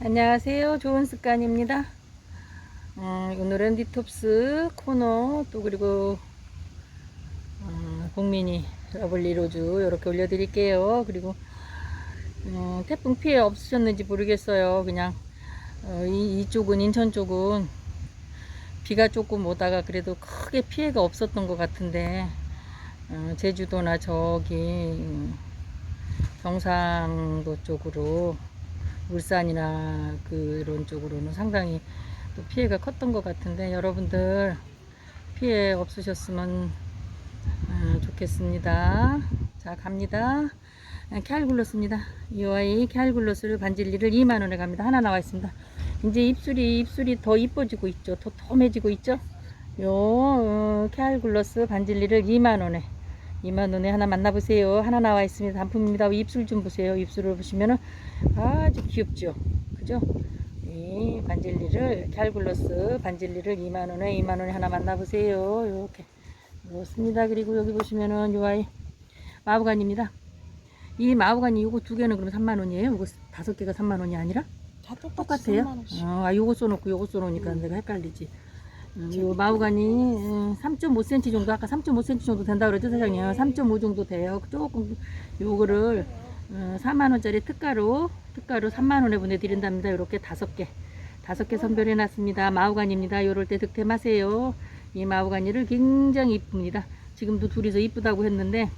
안녕하세요. 좋은 습관입니다. 어, 오늘은 디톱스 코너 또 그리고 어, 국민이 러블리 로즈 이렇게 올려드릴게요. 그리고 어, 태풍 피해 없으셨는지 모르겠어요. 그냥 어, 이, 이쪽은 인천 쪽은 비가 조금 오다가 그래도 크게 피해가 없었던 것 같은데 어, 제주도나 저기 음, 경상도 쪽으로 울산이나 그런 쪽으로는 상당히 또 피해가 컸던 것 같은데 여러분들 피해 없으셨으면 어, 좋겠습니다. 자 갑니다. 캘글로스입니다. 이 아이 캘글로스를 반질리를 2만원에 갑니다. 하나 나와 있습니다. 이제 입술이 입술이 더 이뻐지고 있죠. 더 톰해지고 있죠. 요 어, 캘글로스 반질리를 2만원에 2만원에 하나 만나보세요. 하나 나와 있습니다. 단품입니다. 입술 좀 보세요. 입술을 보시면은 아주 귀엽죠. 그죠? 이 반질리를 캘글로스 반질리를 2만원에 2만원에 하나 만나보세요. 이렇게 그렇습니다. 그리고 여기 보시면은 요 아이 마부간입니다. 이 마부간이 요거 두 개는 그럼 3만원이에요? 요거 다섯 개가 3만원이 아니라? 다 똑같이 똑같아요? 3만 원씩. 어, 아, 요거 써놓고 요거 써놓으니까 내가 헷갈리지. 음, 요 마우간이 3.5cm 정도 아까 3.5cm 정도 된다 그랬죠 사장님? 3.5 정도 돼요. 조금 요거를 어, 4만원짜리 특가로 특가로 3만원에 보내드린답니다. 이렇게 다섯 개. 다섯 개 선별해 놨습니다. 마우간입니다. 요럴 때 득템하세요. 이 마우간이를 굉장히 이쁩니다. 지금도 둘이서 이쁘다고 했는데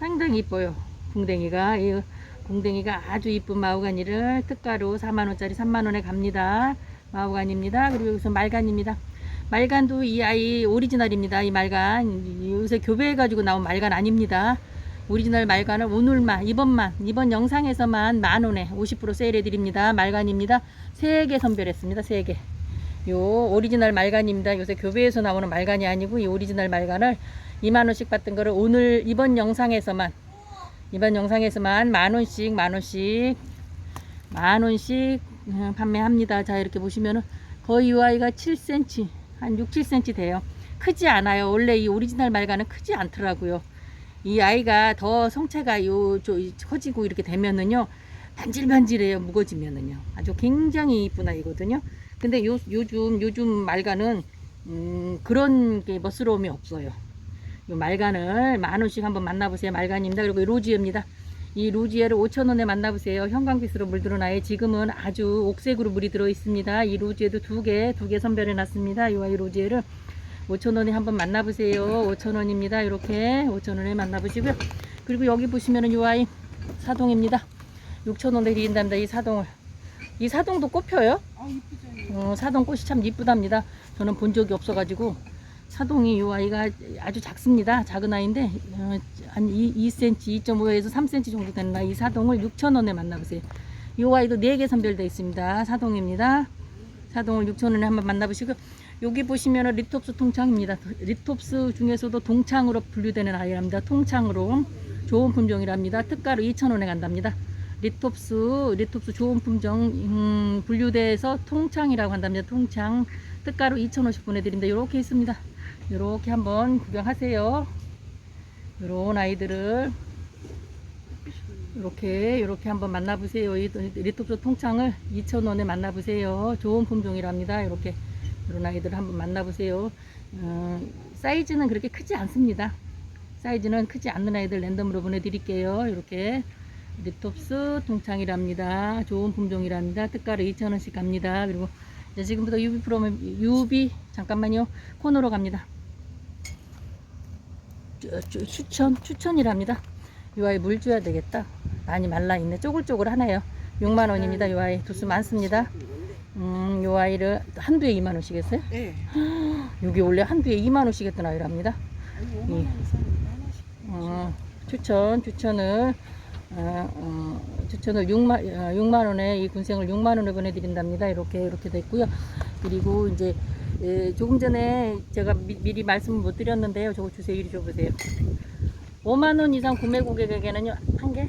상당히 이뻐요. 궁뎅이가. 이 궁뎅이가 아주 이쁜 마우가니를 특가로 4만원짜리 3만원에 갑니다. 마우간입니다. 그리고 여기서 말간입니다. 말간도 이 아이 오리지널입니다. 이 말간 요새 교배해가지고 나온 말간 아닙니다. 오리지널 말간을 오늘만 이번만 이번 영상에서만 만원에 50% 세일해드립니다. 말간입니다. 3개 선별했습니다. 3개. 요 오리지널 말간입니다. 요새 교배에서 나오는 말간이 아니고 이 오리지널 말간을 2만원씩 받던 거를 오늘 이번 영상에서만 이번 영상에서만 만원씩 만원씩 만원씩 음, 판매합니다 자 이렇게 보시면은 거의 이 아이가 7cm 한 6, 7cm 돼요 크지 않아요 원래 이 오리지널 말과는 크지 않더라고요 이 아이가 더 성체가 요, 저, 커지고 이렇게 되면은요 반질반질해요 무거지면은요 아주 굉장히 이쁜 아이거든요 근데 요, 요즘 요즘 말과는 음, 그런 게 멋스러움이 없어요 요 말간을 만 원씩 한번 만나보세요. 말간입니다. 그리고 이 로지에입니다. 이 로지에를 5천원에 만나보세요. 형광빛으로 물들어 나요. 지금은 아주 옥색으로 물이 들어 있습니다. 이 로지에도 두 개, 두 개 선별해 놨습니다. 이 아이 로지에를 5천원에 한번 만나보세요. 5천원입니다. 이렇게 5천원에 만나보시고요. 그리고 여기 보시면은 이 아이 사동입니다. 6천원에 드린답니다. 이 사동을. 이 사동도 꽃 펴요? 아 이쁘죠. 어, 사동 꽃이 참 이쁘답니다. 저는 본 적이 없어가지고 사동이 이 아이가 아주 작습니다. 작은 아이인데 어, 한 2, 2cm, 2.5에서 3cm 정도 되는 아이 사동을 6,000원에 만나보세요. 이 아이도 4개 선별되어 있습니다. 사동입니다. 사동을 6,000원에 한번 만나보시고 여기 보시면 리톱스 통창입니다. 리톱스 중에서도 동창으로 분류되는 아이랍니다. 통창으로 좋은 품종이랍니다. 특가로 2,000원에 간답니다. 리톱스 리톱스 좋은 품종 음, 분류돼서 통창이라고 한답니다. 통창 특가로 2,000원씩 보내드립니다. 이렇게 있습니다. 이렇게 한번 구경하세요. 이런 아이들을 이렇게 이렇게 한번 만나보세요. 이 리톱스 통창을 2,000원에 만나보세요. 좋은 품종이랍니다. 이렇게 이런 아이들을 한번 만나보세요. 어, 사이즈는 그렇게 크지 않습니다. 사이즈는 크지 않는 아이들 랜덤으로 보내드릴게요. 이렇게 리톱스 통창이랍니다. 좋은 품종이랍니다. 특가로 2,000원씩 갑니다. 그리고 지금부터 유비 프로면 유비 잠깐만요. 코너로 갑니다. 추- 추- 추천 추천이랍니다. 이 아이 물 줘야 되겠다. 많이 말라 있네. 쪼글쪼글 하네요. 6만 원입니다. 이 아이 두수 많습니다. 음, 이 아이를 한 두에 2만 원씩 했어요? 네. 여기 원래 한 두에 2만 원씩 했던 아이랍니다. 아니 5만 예. 어, 추천, 추천을, 어, 어, 추천을 6만, 어, 6만 원에, 이 군생을 6만 원에 보내드린답니다. 이렇게, 이렇게 됐고요. 그리고 이제, 예, 조금 전에 제가 미, 미리 말씀을 못 드렸는데요. 저거 주세요. 이리 줘보세요. 5만 원 이상 구매 고객에게는요, 한 개?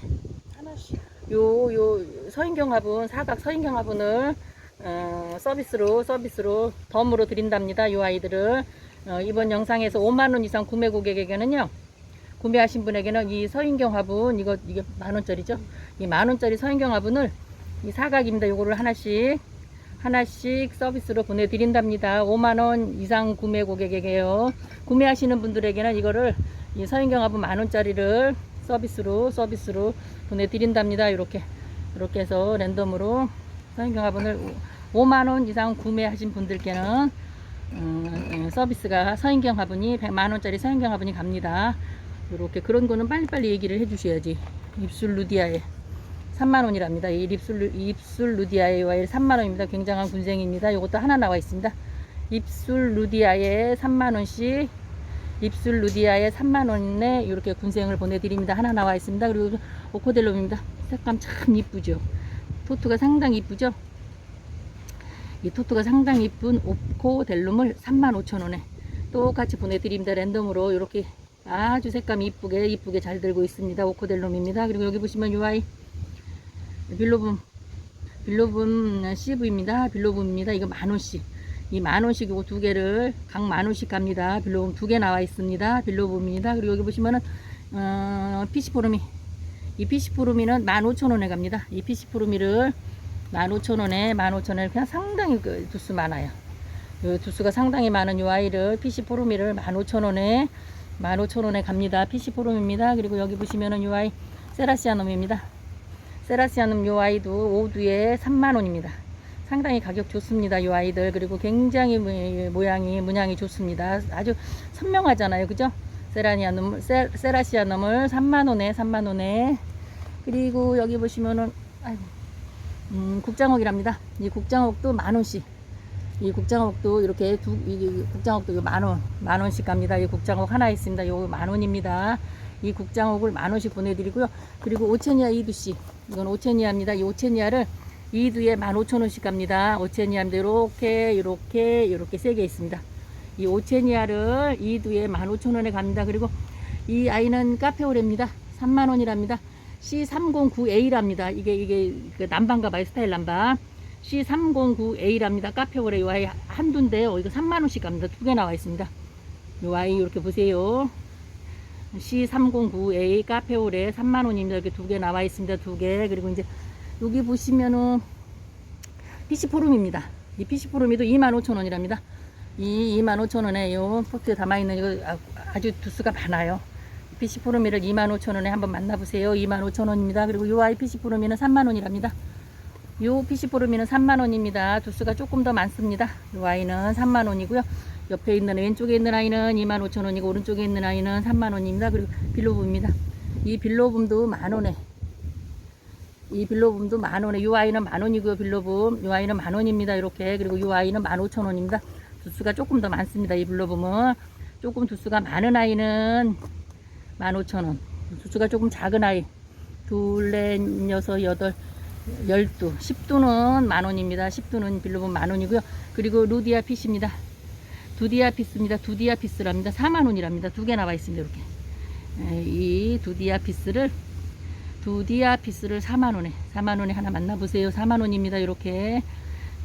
하나씩. 요, 요, 서인경 화분, 사각 서인경 화분을, 어, 서비스로, 서비스로 덤으로 드린답니다. 요 아이들을. 어, 이번 영상에서 5만원 이상 구매 고객에게는요, 구매하신 분에게는 이 서인경 화분, 이거, 이게 만원짜리죠? 이 만원짜리 서인경 화분을 이 사각입니다. 요거를 하나씩 하나씩 서비스로 보내드린답니다. 5만원 이상 구매 고객에게요. 구매하시는 분들에게는 이거를 이 서인경 화분 만원짜리를 서비스로 서비스로 보내드린답니다. 이렇게 이렇게 해서 랜덤으로 서인경 화분을 5만원 이상 구매하신 분들께는 음, 서비스가 서인경 화분이 100만 원짜리 서인경 화분이 갑니다. 이렇게 그런 거는 빨리빨리 얘기를 해주셔야지. 입술 루디아에 3만 원이랍니다. 이 입술 루- 입술 루디아에 와일 3만 원입니다. 굉장한 군생입니다. 이것도 하나 나와 있습니다. 입술 루디아에 3만 원씩 입술 루디아에 3만 원에 이렇게 군생을 보내드립니다. 하나 나와 있습니다. 그리고 오코델롬입니다. 색감 참 이쁘죠. 토트가 상당히 이쁘죠. 이 토토가 상당히 이쁜 오코델룸을 35,000원에 똑같이 보내드립니다. 랜덤으로 이렇게 아주 색감이 이쁘게 이쁘게 잘 들고 있습니다. 오코델룸입니다. 그리고 여기 보시면 UI 빌로붐 빌로붐 CV입니다. 빌로붐입니다. 이거 만원씩 이 만원씩 이거 두 개를 각 만원씩 갑니다. 빌로붐 두개 나와 있습니다. 빌로붐입니다. 그리고 여기 보시면은 어, 피시포르미 이 피시포르미는 15,000원에 갑니다. 이 피시포르미를 15,000원에 15,000원에 그냥 상당히 그 두수 많아요. 요 두수가 상당히 많은 요 아이를 PC 포르미를 15,000원에 15,000원에 갑니다. PC 포름입니다. 그리고 여기 보시면은 요 아이 세라시아놈입니다. 세라시아놈 요 아이도 오두에 3만원입니다. 상당히 가격 좋습니다. 요 아이들. 그리고 굉장히 모- 모양이, 문양이 좋습니다. 아주 선명하잖아요. 그죠? 세라니아놈, 세, 세라시아놈을 3만원에, 3만원에. 그리고 여기 보시면은, 아이고, 음, 국장옥이랍니다. 이 국장옥도 만 원씩. 이 국장옥도 이렇게 두, 이 국장옥도 만 원, 만 원씩 갑니다. 이 국장옥 하나 있습니다. 요거 만 원입니다. 이 국장옥을 만 원씩 보내드리고요. 그리고 오체니아 이두씨. 이건 오체니아입니다. 이 오체니아를 이두에 만 오천 원씩 갑니다. 오체니아인데 이렇게, 이렇게, 이렇게 세 개 있습니다. 이 오체니아를 이두에 만 오천 원에 갑니다. 그리고 이 아이는 카페오레입니다. 3만 원이랍니다. C309A랍니다. 이게 이게 그 남방가 봐요. 스타일 남방. C309A랍니다. 카페오레 요 아이 한두인데요. 이거 3만 원씩 갑니다. 두 개 나와 있습니다. 요 아이 이렇게 보세요. C309A 카페오레 3만 원입니다. 이렇게 두 개 나와 있습니다. 두 개. 그리고 이제 여기 보시면은 PC 포름입니다. 이 PC 포름이도 25,000원이랍니다. 이 25,000원에 요 포트에 담아 있는 이거 아- 아주 두수가 많아요. PC 포르미를 25,000원에 한번 만나보세요. 25,000원입니다. 그리고 요 아이 PC 포르미는 3만원이랍니다. 요 PC 포르미는 3만원입니다. 두수가 조금 더 많습니다. 요 아이는 3만원이고요. 옆에 있는 왼쪽에 있는 아이는 25,000원이고 오른쪽에 있는 아이는 3만원입니다. 그리고 빌로붐입니다. 이 빌로붐도 만원에 이 빌로붐도 만원에 요 아이는 만원이고요. 빌로붐 요 아이는 만원입니다. 이렇게 그리고 요 아이는 15,000원입니다. 두수가 조금 더 많습니다. 이 빌로붐은 조금 두수가 많은 아이는 15,000원. 두수가 조금 작은 아이. 둘, 넷, 여섯, 여덟, 열두. 10두는 만원입니다. 10두는 빌로본 만원이고요. 그리고 루디아 피스입니다. 두디아 피스입니다. 두디아 피스랍니다. 4만원이랍니다. 두 개 나와 있습니다. 이렇게. 에, 이 두디아 피스를 두디아 피스를 4만원에 4만원에 하나 만나보세요. 4만원입니다. 이렇게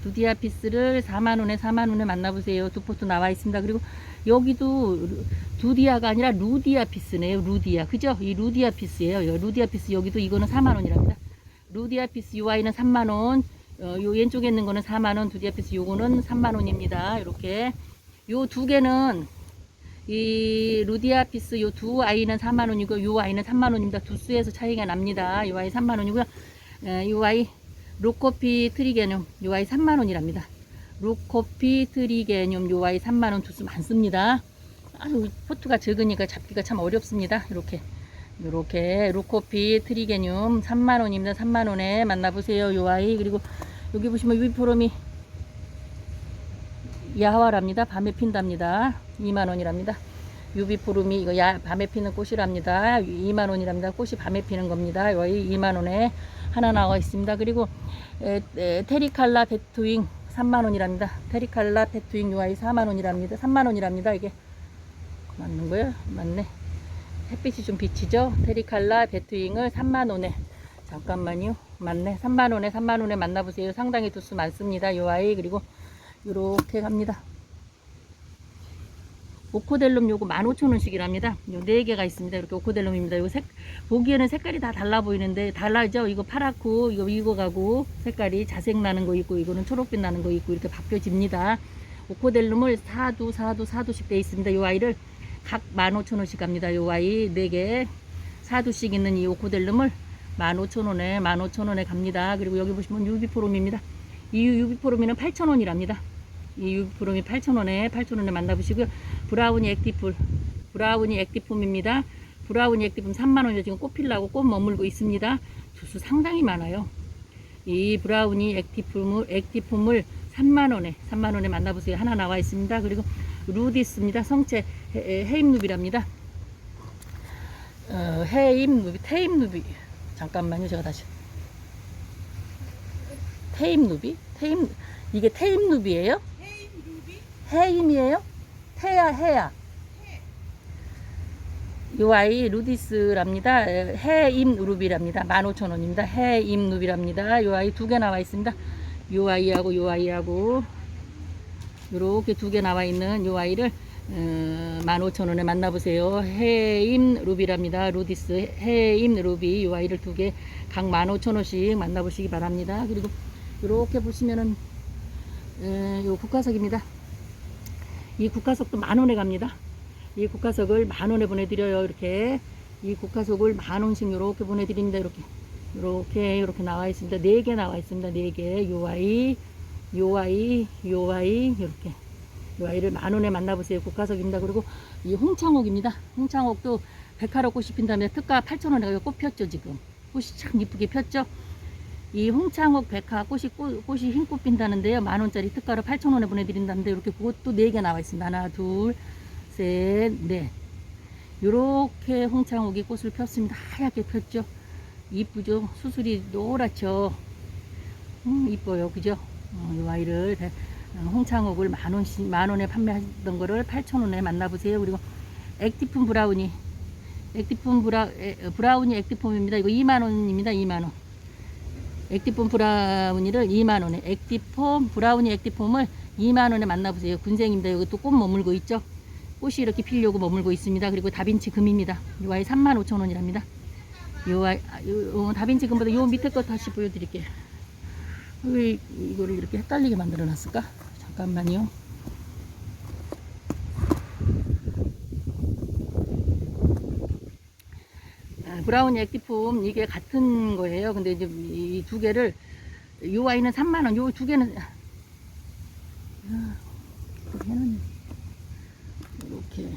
두디아 피스를 4만원에 4만원에 만나보세요. 두 포트 나와 있습니다. 그리고 여기도 루- 두디아가 아니라 루디아 피스네요. 루디아. 그죠? 이 루디아 피스예요. 요 루디아 피스 여기도 이거는 4만 원이랍니다. 루디아 피스 UI는 3만 원. 어, 요 왼쪽에 있는 거는 4만 원. 두디아 피스 요거는 3만 원입니다. 이렇게 요 두 개는 이 루디아 피스 요 두 아이는 4만 원이고 요 아이는 3만 원입니다. 두 수에서 차이가 납니다. 요 아이 3만 원이고요. 에, 요 아이 로코피 트리게늄 요 아이 3만 원이랍니다. 로코피 트리게늄 요 아이 3만 원 두 수 많습니다. 아유 포트가 적으니까 잡기가 참 어렵습니다. 이렇게 이렇게 로코피 트리게늄 3만 원입니다. 3만 원에 만나보세요. 요 아이 그리고 여기 보시면 유비포럼이 야화랍니다. 밤에 핀답니다. 2만 원이랍니다. 유비포름이 이거 야, 밤에 피는 꽃이랍니다. 2만 원이랍니다. 꽃이 밤에 피는 겁니다. 여기 2만 원에 하나 나와 있습니다. 그리고 에, 에, 테리칼라 배트윙 3만 원이랍니다. 테리칼라 배트윙 UI 4만 원이랍니다. 3만 원이랍니다. 이게 맞는 거예요? 맞네. 햇빛이 좀 비치죠? 테리칼라 배트윙을 3만 원에 잠깐만요. 맞네. 3만 원에 3만 원에 만나보세요. 상당히 두수 많습니다. 요 아이 그리고 요렇게 갑니다. 오코델룸 요거 15,000원씩이랍니다. 요네 개가 있습니다. 이렇게 오코델룸입니다. 요 색, 보기에는 색깔이 다 달라 보이는데 달라죠? 이거 파랗고 이거 이거 가고 색깔이 자색 나는 거 있고 이거는 초록빛 나는 거 있고 이렇게 바뀌어집니다. 오코델룸을 4두 4두 4두씩 돼 있습니다. 요 아이를 각 15,000원씩 갑니다. 요 아이 4개 4두씩 있는 이 오코델룸을 15,000원에 15,000원에 갑니다. 그리고 여기 보시면 유비포럼입니다. 이 유비포럼이는 8,000원이랍니다. 이 유비포럼이 8,000원에 8,000원에 만나보시고요. 브라우니 액티풀 브라우니 액티폼입니다. 브라우니 액티폼 3만원이요. 지금 꽃 필라고 꽃 머물고 있습니다. 두수 상당히 많아요. 이 브라우니 액티폼을, 액티폼을 3만원에 3만원에 만나보세요. 하나 나와 있습니다. 그리고 루디스입니다. 성체 해- 해임누비랍니다. 어, 해임누비, 테임누비. 잠깐만요. 제가 다시. 테임누비? 테임, 이게 테임누비예요? 해임이에요? 태야, 해야. 요 아이 루디스랍니다. 해임 루비랍니다. 15,000원입니다. 해임 루비랍니다. 요 아이 두 개 나와 있습니다. 요 아이하고 요 아이하고 요렇게 두 개 나와 있는 요 아이를 어, 15,000원에 만나보세요. 해임 루비랍니다. 루디스 해임 루비 요 아이를 두 개 각 15,000원씩 만나보시기 바랍니다. 그리고 요렇게 보시면은 에, 요 국화석입니다. 이 국화석도 만 원에 갑니다. 이 국화석을 만 원에 보내드려요. 이렇게 이 국화석을 만 원씩 이렇게 보내드립니다. 이렇게 이렇게 이렇게 나와 있습니다. 네 개 나와 있습니다. 네 개. 요 아이, 요 아이, 요 아이 이렇게 요 아이를 만 원에 만나보세요. 국화석입니다. 그리고 이 홍창옥입니다. 홍창옥도 백화로 꽃이 핀 다음에 특가 8천 원에 꽃 폈죠 지금. 꽃이 참 이쁘게 폈죠. 이 홍창옥 백화 꽃이 꽃, 꽃이 흰꽃 핀다는데요. 만 원짜리 특가로 8천 원에 보내드린다는데 이렇게 그것도 네 개 나와 있습니다. 하나, 둘, 셋, 넷. 요렇게 홍창옥이 꽃을 폈습니다. 하얗게 폈죠. 이쁘죠. 수술이 노랗죠. 음, 이뻐요. 그죠? 어, 이 어, 홍창옥을 만 원씩 만 원에 판매하던 거를 8천 원에 만나보세요. 그리고 액티품 브라우니 액티품 브라 브라우니 액티폼입니다. 이거 2만 원입니다. 2만 원. 액티폼 브라우니를 2만 원에 액티폼 브라우니 액티폼을 2만 원에 만나보세요. 군생입니다. 여기 또 꽃 머물고 있죠. 꽃이 이렇게 피려고 머물고 있습니다. 그리고 다빈치 금입니다. 이 아이 3만 5천 원이랍니다. 요 아, 요, 어, 다빈치 금보다 요 밑에 거 다시 보여드릴게요. 왜 이거를 이렇게 헷갈리게 만들어 놨을까? 잠깐만요. 브라운 액티폼 이게 같은 거예요. 근데 이제 이 두 개를 요 아이는 3만 원, 요 두 개는 아, 또 해놨네. 이렇게.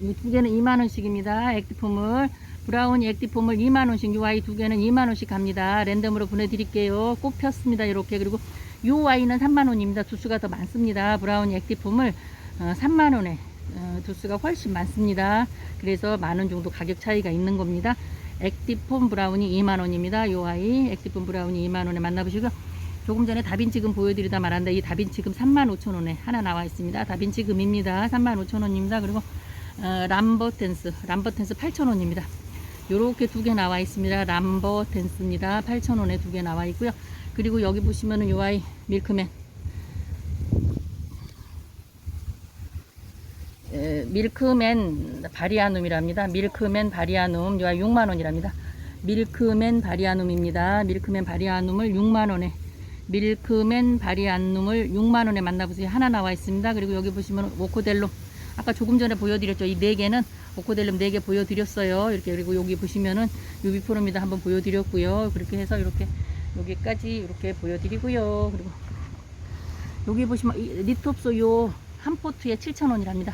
이 두 개는 2만 원씩입니다. 액티폼을 브라운 액티폼을 2만 원씩 요 아이 두 개는 2만 원씩 갑니다. 랜덤으로 보내드릴게요. 꽃 폈습니다. 이렇게 그리고 요 아이는 3만 원입니다. 두수가 더 많습니다. 브라운 액티폼을 어, 3만 원에 어, 두수가 훨씬 많습니다. 그래서 만 원 정도 가격 차이가 있는 겁니다. 액티폼 브라운이 2만 원입니다. 요 아이 액티폼 브라운이 2만 원에 만나보시고요. 조금 전에 다빈치금 보여드리다 말았는데 이 다빈치금 3만 5천 원에 하나 나와 있습니다. 다빈치금입니다. 3만 5천 원입니다. 그리고 어, 람버텐스 람버텐스 8천 원입니다. 요렇게 두 개 나와 있습니다. 람버텐스입니다. 8천 원에 두 개 나와 있고요. 그리고 여기 보시면은 요 아이 밀크맨 밀크맨 바리아눔이랍니다. 밀크맨 바리아눔 요 아이 6만 원이랍니다. 밀크맨 바리아눔입니다. 밀크맨 바리아눔을 6만 원에 밀크맨 바리아눔을 6만 원에 만나보세요. 하나 나와 있습니다. 그리고 여기 보시면 오코델로 아까 조금 전에 보여드렸죠. 이 네 개는 오코델룸 네 개 보여드렸어요. 이렇게 그리고 여기 보시면은 유비포럼이다 한번 보여드렸고요. 그렇게 해서 이렇게 여기까지 이렇게 보여드리고요. 그리고 여기 보시면 이 리톱스 요한 포트에 7,000원이랍니다.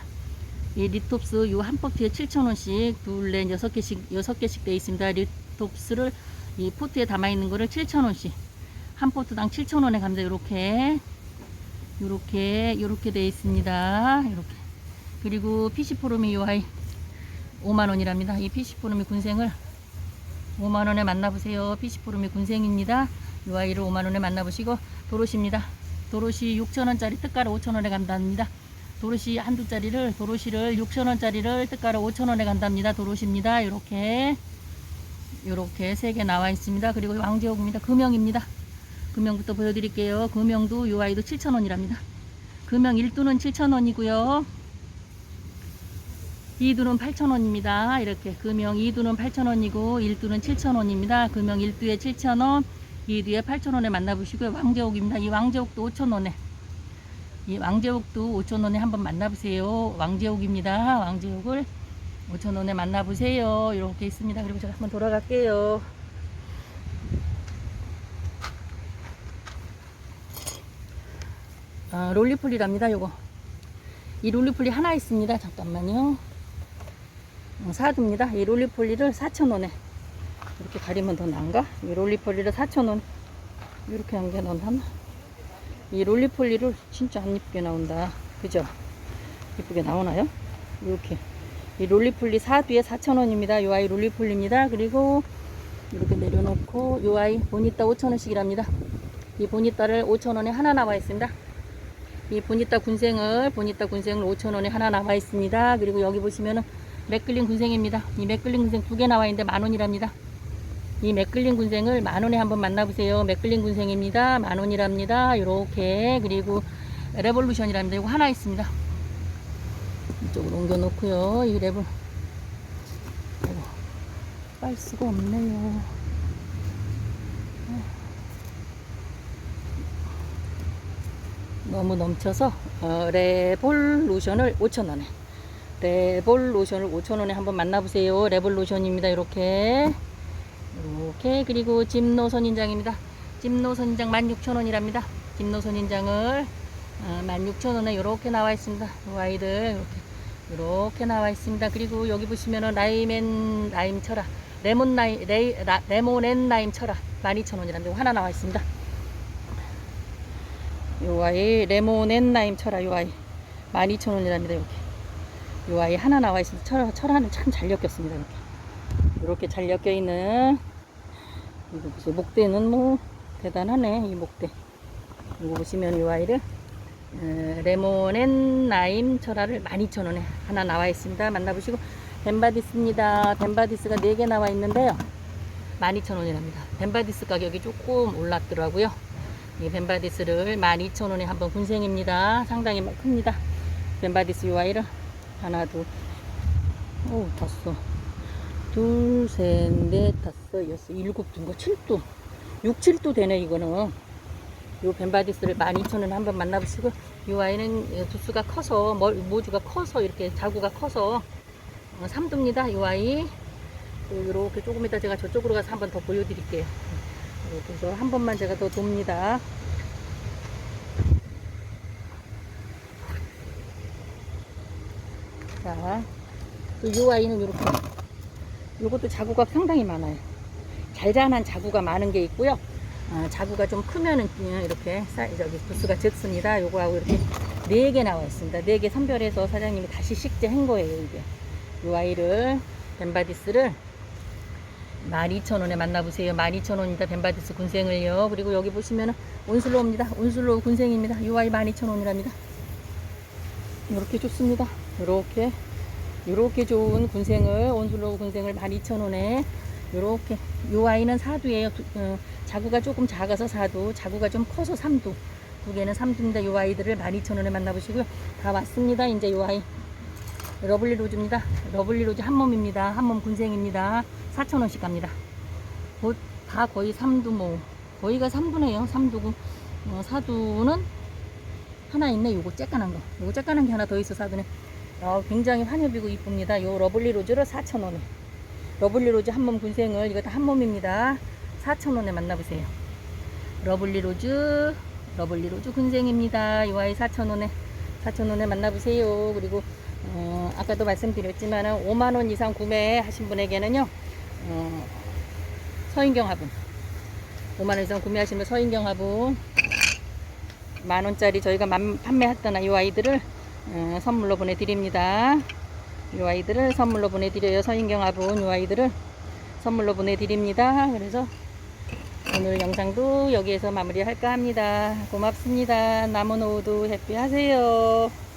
이 리톱스 요한 포트에 7,000원씩 둘, 넷, 여섯 개씩 여섯 개씩 돼 있습니다. 리톱스를 이 포트에 담아 있는 거를 7,000원씩 한 포트당 7,000원에 갑니다. 요렇게 요렇게 요렇게 돼 있습니다. 이렇게 그리고 피시포름이 요 아이 5만원이랍니다. 이 피시포름이 군생을 5만원에 만나보세요. 피시포름이 군생입니다. 요 아이를 5만원에 만나보시고 도로시입니다. 도로시 6천원짜리 특가로 5천원에 간답니다. 도로시 한두 짜리를 도로시를 6천원짜리를 특가로 5천원에 간답니다. 도로시입니다. 요렇게 요렇게 세 개 나와 있습니다. 그리고 왕제옥입니다. 금형입니다. 금형부터 보여드릴게요. 금형도 요 아이도 7천원이랍니다. 금형 1두는 7,000원이고요. 2두는 8,000원입니다. 이렇게 금형 2두는 8,000원이고 1두는 7,000원입니다. 금형 1두에 7,000원, 2두에 8,000원에 만나보시고요. 왕제옥입니다. 이 왕제옥도 5,000원에 이 왕제옥도 5,000원에 한번 만나보세요. 왕제옥입니다. 왕제옥을 5,000원에 만나보세요. 이렇게 있습니다. 그리고 제가 한번 돌아갈게요. 아, 롤리폴리랍니다. 요거. 이 롤리폴리 하나 있습니다. 잠깐만요. 어, 사두입니다. 이 롤리폴리를 4,000원에 이렇게 가리면 더 나은가? 이 롤리폴리를 4,000원 이렇게 한게 넣나? 이 롤리폴리를 진짜 안 이쁘게 나온다. 그죠? 이쁘게 나오나요? 이렇게 이 롤리폴리 사두에 4,000원입니다. 요 아이 롤리폴리입니다. 그리고 이렇게 내려놓고 요 아이 보니따 5,000원씩이랍니다. 이 보니따를 5,000원에 하나 나와 있습니다. 이 보니따 군생을 보니따 군생을 5,000원에 하나 나와 있습니다. 그리고 여기 보시면은 맥글린 군생입니다. 이 맥글린 군생 두 개 나와 있는데 만 원이랍니다. 이 맥글린 군생을 만 원에 한번 만나보세요. 맥글린 군생입니다. 만 원이랍니다. 이렇게 그리고 레볼루션이랍니다. 이거 하나 있습니다. 이쪽으로 옮겨놓고요. 이 레볼 빨 수가 없네요. 너무 넘쳐서 어, 레볼루션을 5,000원에 레볼루션을 5,000원에 한번 만나보세요. 레볼루션입니다. 이렇게 이렇게 그리고 집노 선 인장입니다. 집노 선 인장 16,000원이랍니다. 집노 선 인장을 어, 16,000원에 이렇게 나와 있습니다. 이 아이들 이렇게 이렇게 나와 있습니다. 그리고 여기 보시면은 라임앤 라임 철아 레몬 라임 레이, 라, 레몬 앤 라임 철아 12,000원이랍니다. 하나 나와 있습니다. 요 아이 레몬 앤 라임 철아 요 아이 12,000원이랍니다. 이렇게 요 아이 하나 나와 있습니다. 철, 철화는 참 잘 엮였습니다. 이렇게 이렇게 잘 엮여 있는 이거 보세요. 목대는 뭐 대단하네 이 목대. 이거 보시면 이 아이를 에, 레몬앤 라임 철화를 12,000원에 하나 나와 있습니다. 만나보시고 벤바디스입니다. 벤바디스가 4개 나와 있는데요. 12,000원이랍니다. 벤바디스 가격이 조금 올랐더라고요. 이 벤바디스를 12,000원에 한번 군생입니다. 상당히 막 큽니다. 벤바디스 이 아이를 하나 둘 오, 다섯 둘, 셋, 넷, 다섯, 여섯, 일곱 둔거 칠두 육, 칠두 되네 이거는. 요 벤바디스를 12,000원에 한번 만나보시고 이 아이는 두수가 커서 멀- 모주가 커서 이렇게 자구가 커서 어, 삼두입니다 이 아이. 이렇게 조금 이따 제가 저쪽으로 가서 한번 더 보여드릴게요. 해서 한 번만 제가 더 돕니다. 자, 또이 아이는 이렇게 요것도 자구가 상당히 많아요. 잘 자란 자구가 많은 게 있고요. 아, 자구가 좀 크면은 이렇게 저기 부스가 적습니다. 요거하고 이렇게 네 개 나와 있습니다. 네 개 선별해서 사장님이 다시 식재 한 거예요. 이게 요 아이를 벤바디스를 12,000원에 만나보세요. 12,000원입니다. 벤바디스 군생을요. 그리고 여기 보시면은 온슬로우입니다. 온슬로우 군생입니다. 요 아이 12,000원이랍니다. 이렇게 좋습니다. 이렇게 이렇게 좋은 군생을 온슬로우 군생을 12,000원에 이렇게 요 아이는 사두예요. 두- 어, 자구가 조금 작아서 사두, 자구가 좀 커서 삼두. 두 개는 삼두입니다. 요 아이들을 12,000원에 만나보시고요. 다 왔습니다. 이제 요 아이 러블리 로즈입니다. 러블리 로즈 한 몸입니다. 한 몸 군생입니다. 4,000원씩 갑니다. 곧 다 거의 삼두 뭐 거의가 삼두네요. 삼두고 어, 사두는 하나 있네. 요거 쬐깐한 거. 요거 쬐깐한 게 하나 더 있어 사두네. 어, 굉장히 환엽이고 이쁩니다. 요 러블리 로즈를 4,000원에. 러블리 로즈 한 몸 군생을 이거 다 한 몸입니다. 4,000원에 만나보세요. 러블리 로즈, 러블리 로즈 군생입니다. 요 아이 4,000원에 4,000원에 만나보세요. 그리고 어, 아까도 말씀드렸지만 5만 원 이상 구매하신 분에게는요. 어, 서인경 화분 5만 원 이상 구매하시면 서인경 화분 만 원짜리 저희가 만- 판매했던 이 아이들을 어, 선물로 보내드립니다. 이 아이들을 선물로 보내드려요. 서인경 화분 이 아이들을 선물로 보내드립니다. 그래서 오늘 영상도 여기에서 마무리할까 합니다. 고맙습니다. 남은 오후도 해피하세요.